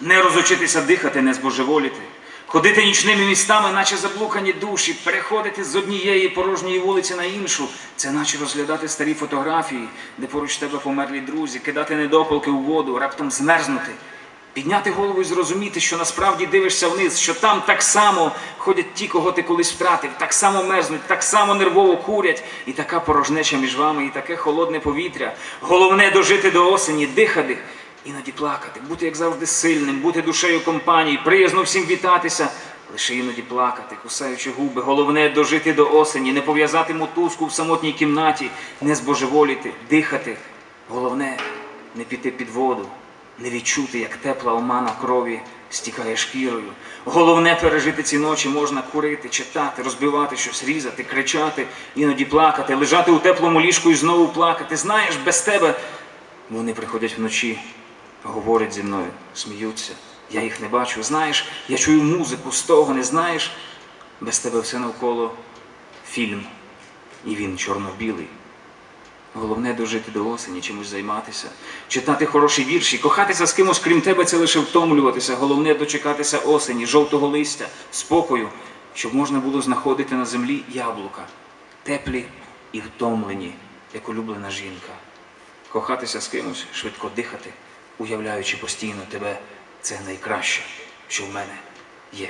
Не розучитися дихати, не збожеволіти, ходити нічними містами, наче заблукані душі, переходити з однієї порожньої вулиці на іншу, це наче розглядати старі фотографії, де поруч тебе померлі друзі, кидати недопалки у воду, раптом змерзнути. Підняти голову і зрозуміти, що насправді дивишся вниз, що там так само ходять ті, кого ти колись втратив, так само мерзнуть, так само нервово курять, і така порожнеча між вами, і таке холодне повітря. Головне дожити до осені, дихати, іноді плакати, бути, як завжди, сильним, бути душею компанії, приязно всім вітатися, лише іноді плакати, кусаючи губи. Головне дожити до осені, не пов'язати мотузку в самотній кімнаті, не збожеволіти, дихати. Головне не піти під воду, не відчути, як тепла омана крові стікає шкірою. Головне пережити ці ночі можна курити, читати, розбивати щось, різати, кричати, іноді плакати, лежати у теплому ліжку і знову плакати. Знаєш, без тебе вони приходять вночі, говорять зі мною, сміються. Я їх не бачу. Знаєш, я чую музику, стогони, знаєш, без тебе все навколо фільм, і він чорно-білий. Головне дожити до осені, чимось займатися, читати хороші вірші, кохатися з кимось, крім тебе, це лише втомлюватися. Головне дочекатися осені, жовтого листя, спокою, щоб можна було знаходити на землі яблука, теплі і втомлені, як улюблена жінка. Кохатися з кимось, швидко дихати, уявляючи постійно тебе, це найкраще, що в мене є.